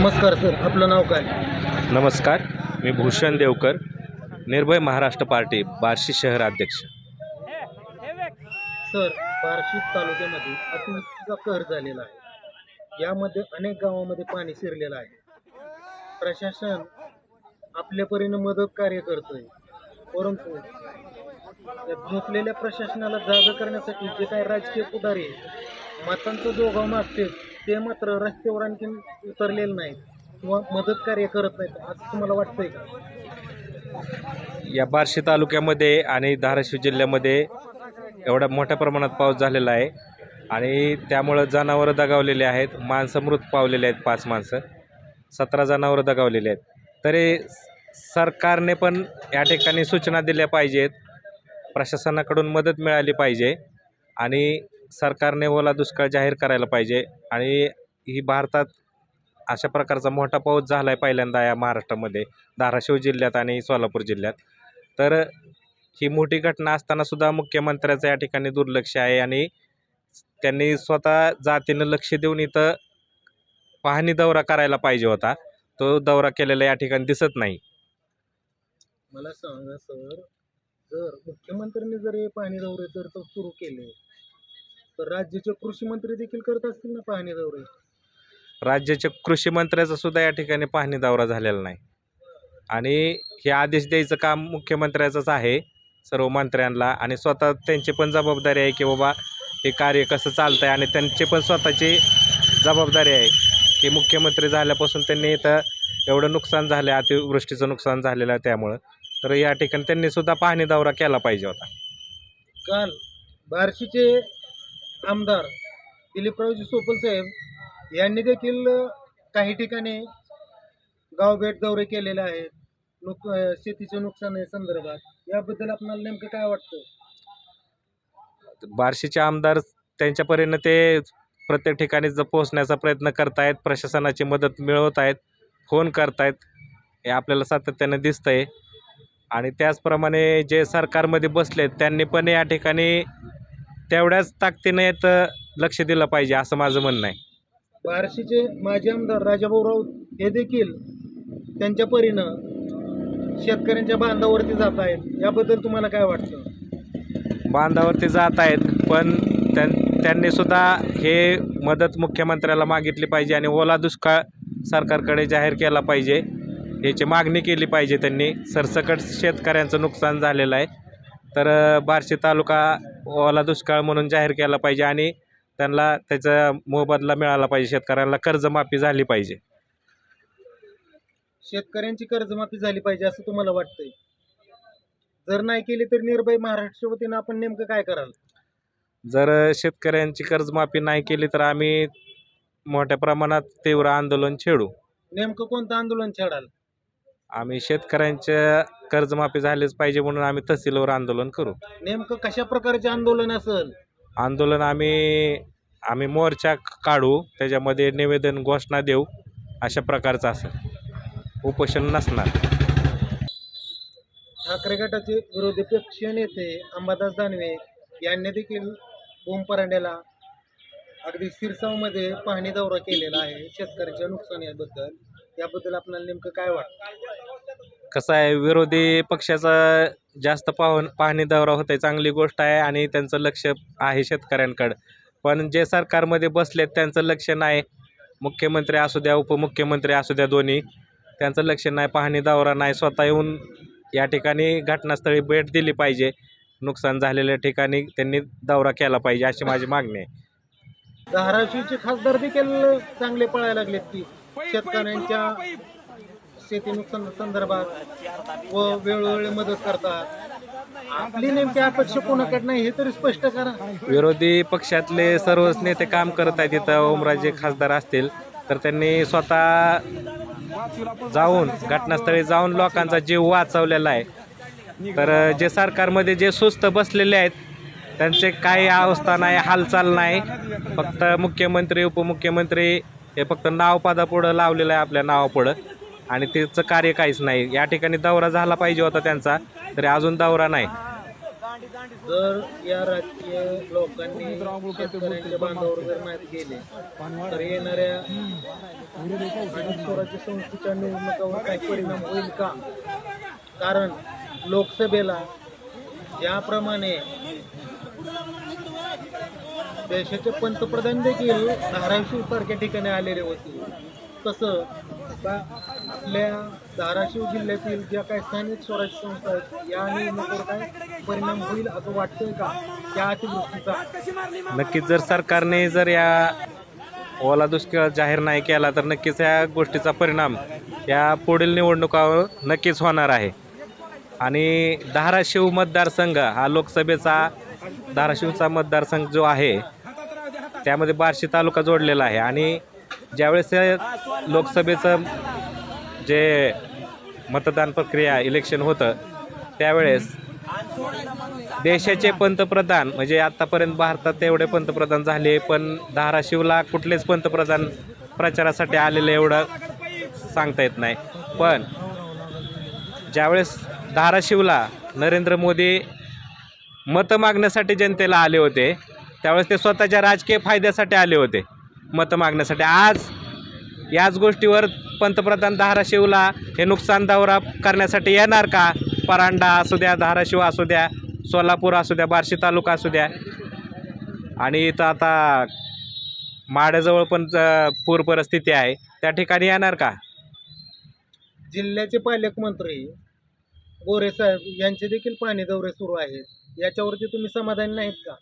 नमस्कार सर आपलं नाव काय? नमस्कार मी भूषण देवकर निर्भय महाराष्ट्र पार्टी बार्शी शहर अध्यक्ष. सर बार्शी तालुक्यामध्ये अतिवृष्टीचा कहर झालेला आहे. यामध्ये अनेक गावामध्ये पाणी शिरलेलं आहे. प्रशासन आपल्या परीने मदत कार्य करतोय. परंतु झोपलेल्या प्रशासनाला जागा करण्यासाठी जे काही राजकीय पुढारी मतांचा जोगाव मागते ते मात्र रस्त्यावर आणखीन उतरलेले नाहीत. किंवा मदत कार्य करत नाहीत असं तुम्हाला वाटतंय का? या बार्शी तालुक्यामध्ये आणि धाराशिव जिल्ह्यामध्ये एवढ्या मोठ्या प्रमाणात पाऊस झालेला आहे. आणि त्यामुळं जनावरं दगावलेली आहेत. माणसं मृत पावलेले आहेत पाच माणसं. सतरा जनावरं दगावलेली आहेत. तरी सरकारने पण या ठिकाणी सूचना दिल्या पाहिजेत. प्रशासनाकडून मदत मिळाली पाहिजे. आणि सरकारने ओला दुष्काळ जाहीर करायला पाहिजे आणि ही भारतात अशा प्रकारचा मोठा पाऊस झाला आहे पहिल्यांदा या महाराष्ट्रामध्ये धाराशिव जिल्ह्यात आणि सोलापूर जिल्ह्यात. तर ही मोठी घटना असतानासुद्धा मुख्यमंत्र्याचं या ठिकाणी दुर्लक्ष आहे आणि त्यांनी स्वतः जातीनं लक्ष देऊन इथं पाहणी दौरा करायला पाहिजे होता. तो दौरा केलेला या ठिकाणी दिसत नाही. मला सांगा सर जर मुख्यमंत्र्यांनी जर हे पाणी दौरे जर तो सुरू केले तर राज्याचे कृषी मंत्री देखील करत असतील ना पाहणी दौरे? राज्याच्या कृषी मंत्र्याचा सुद्धा या ठिकाणी पाहणी दौरा झालेला नाही. आणि हे आदेश द्यायचं काम मुख्यमंत्र्याचंच आहे सर्व मंत्र्यांना. आणि स्वतः त्यांची पण जबाबदारी आहे की बाबा हे कार्य कसं चालतं आहे आणि त्यांची पण स्वतःची जबाबदारी आहे की मुख्यमंत्री झाल्यापासून त्यांनी इथं एवढं नुकसान झालं आहे अतिवृष्टीचं नुकसान झालेलं आहे त्यामुळं. तर या ठिकाणी त्यांनी सुद्धा पाहणी दौरा केला पाहिजे होता. काल बार्शीचे आमदार दिलीपरावजी सोपल साहेब यांनी देखील काही ठिकाणी गावभेट दौरे केलेले आहेत. नुक शेतीचे नुकसान आहे संदर्भात. याबद्दल आपल्याला नेमकं काय वाटतं? बार्शीचे आमदार त्यांच्या ते प्रत्येक ठिकाणी ज पोहोचण्याचा प्रयत्न करतायत प्रशासनाची मदत मिळवत आहेत फोन करतायत हे आपल्याला सातत्यानं दिसतंय. आणि त्याचप्रमाणे जे सरकारमध्ये बसलेत त्यांनी पण या ठिकाणी तेवढ्याच ताकदीने येत लक्ष दिलं पाहिजे असं माझं म्हणणं आहे. बार्शीचे माजी आमदार राजाभाऊ राऊत हे देखील त्यांच्या परीनं शेतकऱ्यांच्या बांधावरती जात आहेत. याबद्दल तुम्हाला काय वाटतं? बांधावरती जात आहेत पण त्यां त्यांनी सुद्धा हे मदत मुख्यमंत्र्याला मागितली पाहिजे आणि ओला दुष्काळ सरकारकडे जाहीर केला पाहिजे. याची मागणी केली पाहिजे त्यांनी. सरसकट शेतकऱ्यांचं नुकसान झालेलं आहे. तर बार्शी तालुका ओला दुष्काळ म्हणून जाहीर केला पाहिजे आणि त्यांना त्याचा मोबदला मिळाला पाहिजे. शेतकऱ्यांना कर्जमाफी झाली पाहिजे. शेतकऱ्यांची कर्जमाफी झाली पाहिजे असं तुम्हाला वाटतंय? जर नाही केली तर निर्भय महाराष्ट्र वतीनं आपण नेमकं काय कराल? जर शेतकऱ्यांची कर्जमाफी नाही केली तर आम्ही मोठ्या प्रमाणात तीव्र आंदोलन छेडू. नेमकं कोणतं आंदोलन छेडाल? आम्ही शेतकऱ्यांच्या कर्जमाफी झालीच पाहिजे म्हणून आम्ही तहसीलवर आंदोलन करू. नेमकं कशा प्रकारचे आंदोलन असेल? आंदोलन आम्ही आम्ही मोर्चा काढू त्याच्यामध्ये निवेदन घोषणा देऊ अशा प्रकारचं असेल. उपोषण नसणार. ठाकरे गटाचे विरोधी पक्षीय नेते अंबादास दानवे यांनी देखील बोंपरांड्याला अगदी सिरसावमध्ये पाहणी दौरा केलेला आहे. शेतकऱ्यांच्या नुकसानीबद्दल याबद्दल आपल्याला नेमकं काय वाटतं? कसं आहे विरोधी पक्षाचा जास्त पाहून पाहणी दौरा होत आहे चांगली गोष्ट आहे आणि त्यांचं लक्ष आहे शेतकऱ्यांकडं. पण जे सरकारमध्ये बसलेत त्यांचं लक्ष नाही. मुख्यमंत्री असू द्या उपमुख्यमंत्री असू द्या दोन्ही त्यांचं लक्ष नाही पाहणी दौरा नाही. स्वतः येऊन या ठिकाणी घटनास्थळी भेट दिली पाहिजे. नुकसान झालेल्या ठिकाणी त्यांनी दौरा केला पाहिजे अशी माझी मागणी आहे. धाराशिवचे खासदार देखील चांगले पळायला लागलेत की? शेतकऱ्यांच्या शेती नुकसान संदर्भात व वेळोवेळी मदत करतात. आपली नेमकी अपेक्षा कोणाकडे नाही हे तरी स्पष्ट करा. विरोधी पक्षातले सर्वच नेते काम करत आहेत इथं ओमराजे खासदार असतील तर त्यांनी स्वतः जाऊन घटनास्थळी जाऊन लोकांचा जीव वाचवलेला आहे. तर जे सरकारमध्ये जे सुस्त बसलेले आहेत त्यांचे काही अवस्था नाही हालचाल नाही. फक्त मुख्यमंत्री उपमुख्यमंत्री हे फक्त नावपदापुढं लावलेलं आहे आपल्या नावापुढं. आणि त्याचं कार्य काहीच नाही. या ठिकाणी दौरा झाला पाहिजे होता त्यांचा तरी अजून दौरा नाही. जर या राजकीय लोकांनी शेतकऱ्यांच्या बांधावर जर तर येणाऱ्या स्वराज्य संस्थेच्या निवडणुकावर काही परिणाम होईल का? कारण लोकसभेला ज्याप्रमाणे देशाचे पंतप्रधान देखील धाराशिव सारख्या ठिकाणी आलेले होते. तसं आपल्या धाराशिव जिल्ह्यातील ज्या काही स्थानिक स्वराज्य संस्था आहेत या निवडणुकीवर काय परिणाम होईल असं वाटतंय का? त्या अतिवृष्टीचा. नक्कीच जर सरकारने जर या ओला दुष्काळ जाहीर नाही केला तर नक्कीच या गोष्टीचा परिणाम या पुढील निवडणुकावर नक्कीच होणार आहे. आणि धाराशिव मतदारसंघ हा लोकसभेचा धाराशिवचा मतदारसंघ जो आहे त्यामध्ये बार्शी तालुका जोडलेला आहे. आणि ज्यावेळेस लोकसभेचं जे मतदान प्रक्रिया इलेक्शन होतं त्यावेळेस देशाचे पंतप्रधान म्हणजे आत्तापर्यंत भारतात एवढे पंतप्रधान झाले पण धाराशिवला कुठलेच पंतप्रधान प्रचारासाठी आलेलं एवढं सांगता येत नाही. पण ज्यावेळेस धाराशिवला नरेंद्र मोदी मतं मागण्यासाठी जनतेला आले होते त्यावेळेस ते स्वतःच्या राजकीय फायद्यासाठी आले होते मतं मागण्यासाठी. आज याच गोष्टीवर पंतप्रधान धाराशिवला हे नुकसान दौरा करण्यासाठी येणार का? परांडा असू द्या धाराशिव असू द्या सोलापूर असू द्या बार्शी तालुका असू द्या. आणि इथं आता माड्याजवळ पण पूर परिस्थिती आहे. त्या ठिकाणी येणार का? जिल्ह्याचे पालकमंत्री गोरे साहेब यांचे देखील पाणी दौरे सुरू आहेत. याच्यावरती तुम्ही समाधानी नाहीत का?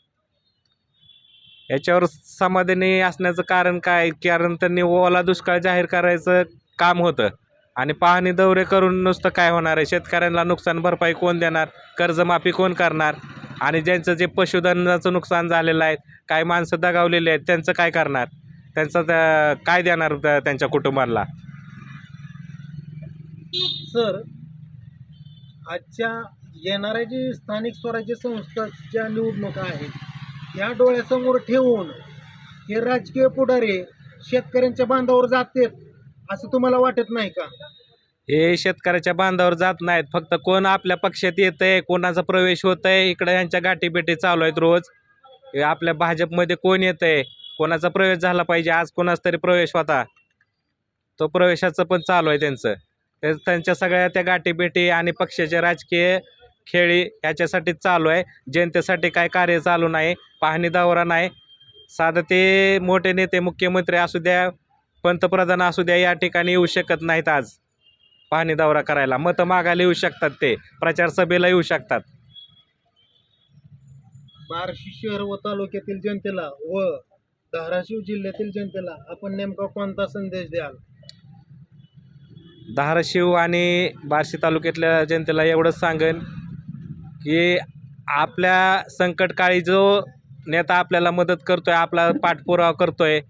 याच्यावर समाधानी असण्याचं कारण काय? कारण त्यांनी ओला दुष्काळ जाहीर करायचं काम होतं. आणि पाहणी दौरे करून नुसतं काय होणार आहे? शेतकऱ्यांना नुकसान भरपाई कोण देणार? कर्जमाफी कोण करणार? आणि ज्यांचं जे पशुधनाचं नुकसान झालेलं आहे काही माणसं दगावलेली आहेत त्यांचं काय करणार? त्यांचं त्या- काय देणार त्या- त्यांच्या कुटुंबाला? सर आजच्या येणाऱ्या जी स्थानिक स्वराज्य संस्थाच्या निवडणुका आहेत या डोळ्यासमोर ठेवून हे राजकीय पुढारी शेतकऱ्यांच्या बांधावर जातात असं तुम्हाला वाटत नाही का? हे शेतकऱ्याच्या बांधावर जात नाहीत. फक्त कोण आपल्या पक्षात येतंय कोणाचा प्रवेश होतंय इकडे यांच्या गाठीभेटी चालू आहेत रोज. हे आपल्या भाजपमध्ये कोण येतंय? कोणाचा प्रवेश झाला पाहिजे? आज कोणाचा तरी प्रवेश होता. तो प्रवेशाचं पण चालू आहे त्यांचं. ते त्यांच्या सगळ्या त्या गाठीभेटी आणि पक्षाचे राजकीय खेळी याच्यासाठी चालू आहे. जनतेसाठी काय कार्य चालू नाही पाहणी दौरा नाही. साधं ते मोठे नेते मुख्यमंत्री असू द्या पंतप्रधान असू द्या या ठिकाणी येऊ शकत नाहीत आज. पाहणी दौरा करायला. मतं मागायला येऊ शकतात ते. प्रचार सभेला येऊ शकतात. बार्शी शहर व तालुक्यातील जनतेला व धाराशिव जिल्ह्यातील जनतेला आपण नेमका कोणता संदेश द्याल? धाराशिव आणि बार्शी तालुक्यातल्या जनतेला एवढंच सांगेन. की आपल्या संकटकाळी जो नेता आपल्याला मदत करतो आहे आपला पाठपुरावा करतो आहे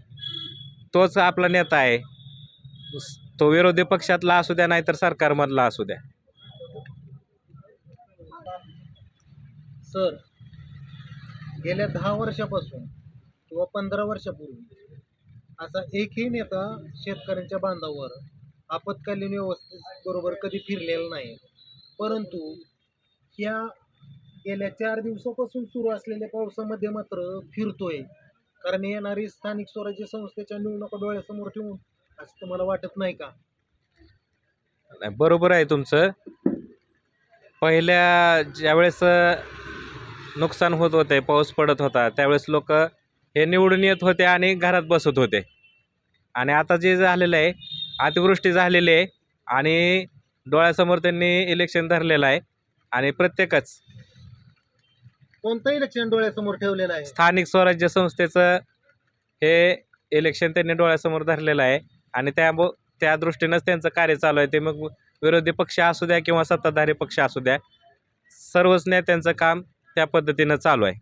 तोच आपला नेता आहे. तो विरोधी पक्षातला असू द्या नाहीतर सरकारमधला असू द्या. सर गेल्या दहा वर्षापासून किंवा पंधरा वर्षापूर्वी असा एकही नेता शेतकऱ्यांच्या बांधावर आपत्कालीन व्यवस्थेबरोबर कधी फिरलेला नाही. परंतु या गेल्या चार दिवसापासून सुरू असलेल्या पावसामध्ये मात्र फिरतोय. कारण येणारी स्थानिक स्वराज्य संस्थेच्या निवडणुका डोळ्यासमोर ठेवून असं तुम्हाला वाटत नाही का? नाही, बरोबर आहे तुमचं. पहिल्या ज्यावेळेस नुकसान होत होते पाऊस पडत होता त्यावेळेस लोक हे निवडून येत होते आणि घरात बसत होते. आणि आता जे झालेलं आहे अतिवृष्टी झालेली आहे आणि डोळ्यासमोर त्यांनी इलेक्शन धरलेलं आहे. आणि प्रत्येकच कोणतं इलेक्शन डोळ्यासमोर ठेवलेलं आहे? स्थानिक स्वराज्य संस्थेचं हे इलेक्शन त्यांनी डोळ्यासमोर धरलेलं आहे. आणि त्या त्या दृष्टीनंच त्यांचं कार्य चालू आहे. ते मग विरोधी पक्ष असू द्या किंवा सत्ताधारी पक्ष असू द्या सर्वच नेत्यांचं काम त्या पद्धतीनं चालू आहे.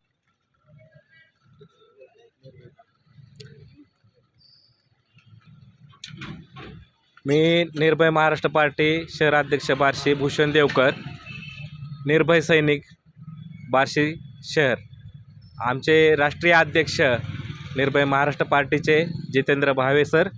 मी निर्भय महाराष्ट्र पार्टी शहराध्यक्ष बार्शी भूषण देवकर निर्भय सैनिक बार्शी शहर. आमचे राष्ट्रीय अध्यक्ष निर्भय महाराष्ट्र पार्टीचे जितेंद्र भावे सर